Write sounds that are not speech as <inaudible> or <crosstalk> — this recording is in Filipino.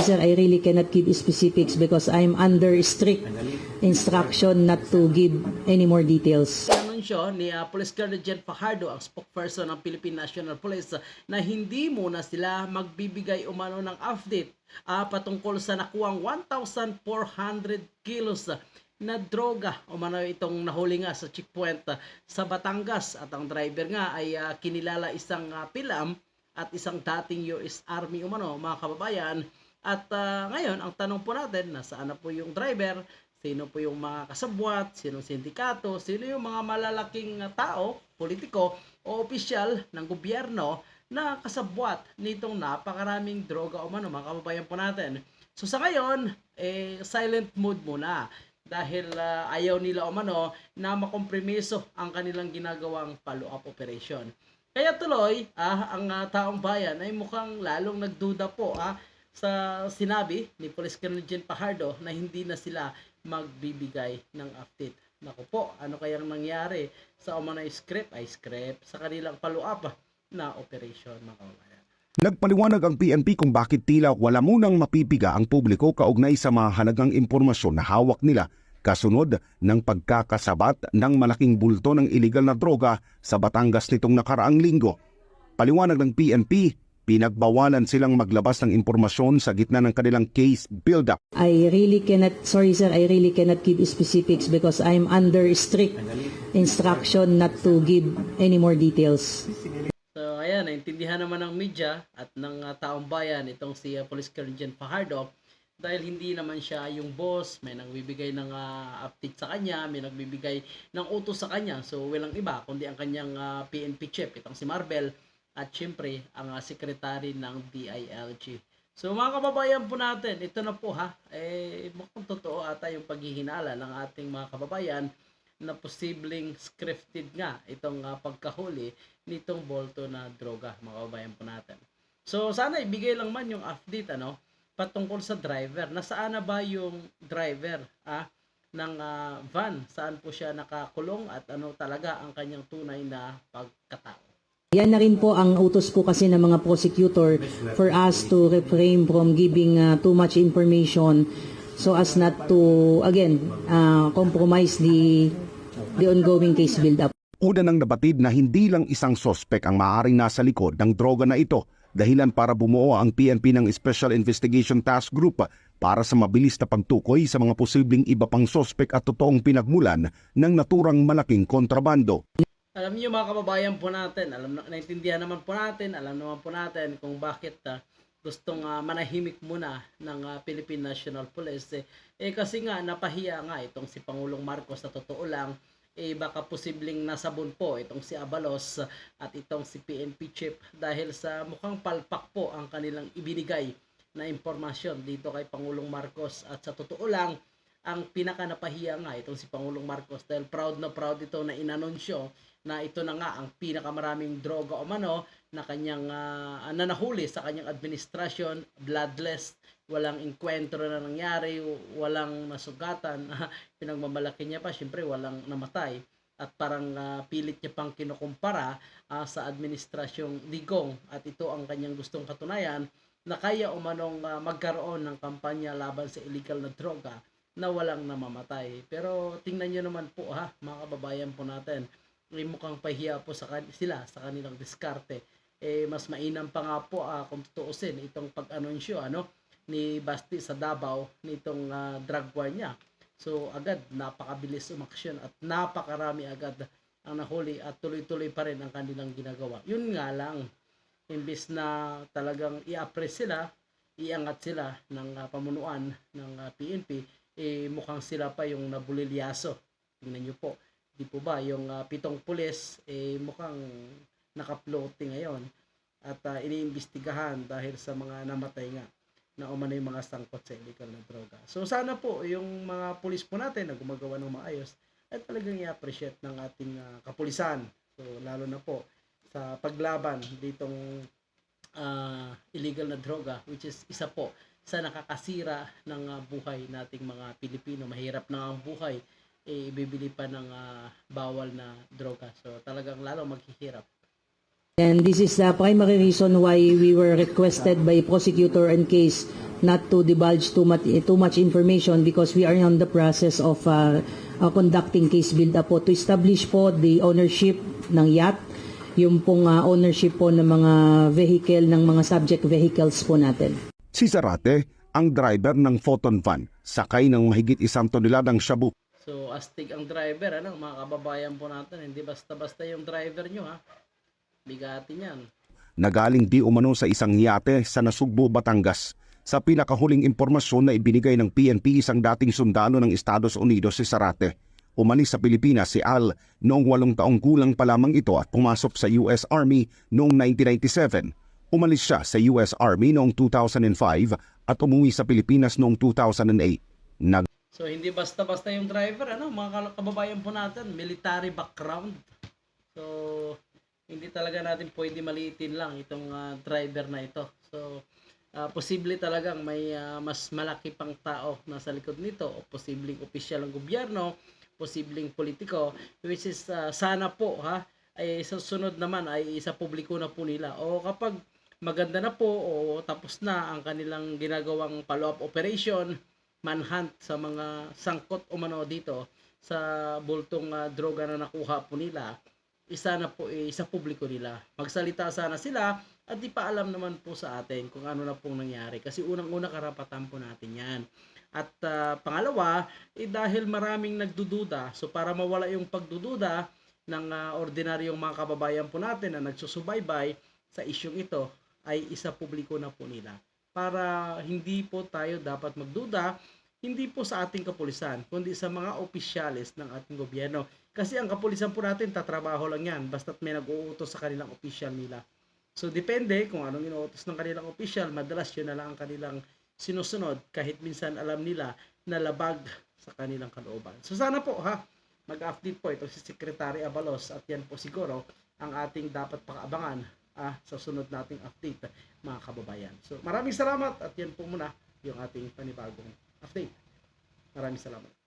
Sir, I really cannot give specifics because I'm under strict instruction not to give any more details. anunsyo ni uh, Police Colonel Jen Fajardo, ang spokesperson ng Philippine National Police, na hindi muna sila magbibigay umano ng update ah, patungkol sa nakuwang 1,400 kilos na droga umano itong nahuli nga sa checkpoint ah, sa Batangas at ang driver nga ay ah, kinilala isang ah, pilam at isang dating US Army umano mga kababayan at ah, ngayon ang tanong po natin nasaan na po yung driver sino po yung mga kasabwat, sinong sindikato, sino yung mga malalaking uh, tao, politiko o opisyal ng gobyerno na kasabwat nitong napakaraming droga o mano, mga kababayan po natin. So sa ngayon, eh, silent mode muna dahil uh, ayaw nila o mano na makompromiso ang kanilang ginagawang follow-up operation. Kaya tuloy, ah, ang ah, taong bayan ay mukhang lalong nagduda po ah, sa sinabi ni Police Colonel Jen Pajardo na hindi na sila magbibigay ng update. Naku po, ano kayang nangyari sa umanay script ay script sa kanilang follow-up na operation mga kababayan. Nagpaliwanag ang PNP kung bakit tila wala munang mapipiga ang publiko kaugnay sa mahalagang impormasyon na hawak nila kasunod ng pagkakasabat ng malaking bulto ng iligal na droga sa Batangas nitong nakaraang linggo. Paliwanag ng PNP, pinagbawalan silang maglabas ng impormasyon sa gitna ng kanilang case build-up. I really cannot, sorry sir, I really cannot give specifics because I'm under strict instruction not to give any more details. So ayan, naintindihan naman ng media at ng uh, taong bayan itong si uh, Police Colonel Jen Fajardo dahil hindi naman siya yung boss, may nagbibigay ng uh, update sa kanya, may nagbibigay ng utos sa kanya. So walang iba kundi ang kanyang uh, PNP chief, itong si Marvel at syempre ang uh, secretary ng DILG. So mga kababayan po natin, ito na po ha, eh mukhang totoo ata yung paghihinala ng ating mga kababayan na posibleng scripted nga itong uh, pagkahuli nitong bolto na droga, mga kababayan po natin. So sana ibigay lang man yung update ano patungkol sa driver. Nasaan na ba yung driver ah ng ah, van? Saan po siya nakakulong at ano talaga ang kanyang tunay na pagkatao? Yan na rin po ang utos po kasi ng mga prosecutor for us to refrain from giving uh, too much information so as not to, again, uh, compromise the, the ongoing case build-up. Una nang nabatid na hindi lang isang sospek ang maaaring nasa likod ng droga na ito, dahilan para bumuo ang PNP ng Special Investigation Task Group para sa mabilis na pagtukoy sa mga posibleng iba pang sospek at totoong pinagmulan ng naturang malaking kontrabando. Alam niyo mga kababayan po natin, alam na, naintindihan naman po natin, alam naman po natin kung bakit ah, gustong ah, manahimik muna ng ah, Philippine National Police. Eh, eh kasi nga napahiya nga itong si Pangulong Marcos sa totoo lang eh baka posibleng nasabon po itong si Abalos at itong si PNP chief dahil sa mukhang palpak po ang kanilang ibinigay na impormasyon dito kay Pangulong Marcos at sa totoo lang ang pinaka napahiya nga itong si Pangulong Marcos dahil proud na proud ito na inanunsyo na ito na nga ang pinakamaraming droga o mano na kanyang uh, na nahuli sa kanyang administrasyon, bloodless, walang enkwentro na nangyari, walang nasugatan, <laughs> pinagmamalaki niya pa, syempre walang namatay. At parang uh, pilit niya pang kinukumpara uh, sa administrasyong Digong at ito ang kanyang gustong katunayan na kaya umanong uh, magkaroon ng kampanya laban sa illegal na droga na walang namamatay. Pero tingnan niyo naman po ha, mga kababayan po natin, may mukhang pahiya po sa kan- sila sa kanilang diskarte. Eh mas mainam pa nga po uh, kung tutuusin itong pag-anunsyo ano ni Basti sa Davao nitong uh, drug war niya. So agad napakabilis umaksyon at napakarami agad ang nahuli at tuloy-tuloy pa rin ang kanilang ginagawa. Yun nga lang, imbis na talagang i-appress sila, iangat sila ng uh, pamunuan ng uh, PNP, eh mukhang sila pa yung nabulilyaso. Tingnan nyo po, di po ba, yung uh, pitong pulis, eh mukhang naka-floating ngayon at uh, iniimbestigahan dahil sa mga namatay nga na umano yung mga sangkot sa illegal na droga. So sana po yung mga pulis po natin na gumagawa ng maayos ay talagang i-appreciate ng ating uh, kapulisan. So lalo na po sa paglaban ditong uh, illegal na droga which is isa po sa nakakasira ng uh, buhay nating mga Pilipino. Mahirap na ang buhay eh, ibibili pa ng uh, bawal na droga. So talagang lalo maghihirap And this is the primary reason why we were requested by prosecutor and case not to divulge too much, too much information because we are on the process of uh, uh, conducting case build-up po to establish po the ownership ng yacht, yung pong uh, ownership po ng mga vehicle, ng mga subject vehicles po natin. Si Zarate, ang driver ng photon van, sakay ng mahigit isang toneladang shabu So, astig ang driver, ano, mga kababayan po natin. Hindi basta-basta yung driver nyo, ha. Bigatin yan. Nagaling di umano sa isang yate sa Nasugbo, Batangas. Sa pinakahuling impormasyon na ibinigay ng PNP isang dating sundalo ng Estados Unidos si Sarate. Umalis sa Pilipinas si Al noong walong taong gulang pa lamang ito at pumasok sa US Army noong 1997. Umalis siya sa US Army noong 2005 at umuwi sa Pilipinas noong 2008. Nag So, hindi basta-basta yung driver, ano, mga kababayan po natin, military background. So, hindi talaga natin pwede maliitin lang itong ah, driver na ito. So, ah, posible talagang may ah, mas malaki pang tao nasa likod nito o posibleng opisyal ng gobyerno, posibleng politiko, which is ah, sana po ha, ay sa sunod naman ay isa publiko na po nila. O kapag maganda na po o tapos na ang kanilang ginagawang follow-up operation, manhunt sa mga sangkot umano dito sa bultong ah, droga na nakuha po nila, isa na po eh, sa publiko nila. Magsalita sana sila at di pa alam naman po sa atin kung ano na pong nangyari. Kasi unang-una karapatan po natin yan. At ah, pangalawa, eh, dahil maraming nagdududa, so para mawala yung pagdududa ng ah, ordinaryong mga kababayan po natin na nagsusubaybay sa isyong ito, ay isa publiko na po nila para hindi po tayo dapat magduda hindi po sa ating kapulisan, kundi sa mga opisyalis ng ating gobyerno. Kasi ang kapulisan po natin, tatrabaho lang yan, basta't may nag-uutos sa kanilang opisyal nila. So, depende kung anong inuutos ng kanilang opisyal, madalas yun na lang ang kanilang sinusunod, kahit minsan alam nila na labag sa kanilang kalooban. So, sana po ha, mag-update po ito si Secretary Abalos at yan po siguro ang ating dapat pakaabangan ah, sa sunod nating update mga kababayan. So maraming salamat at yan po muna yung ating panibagong update. Maraming salamat.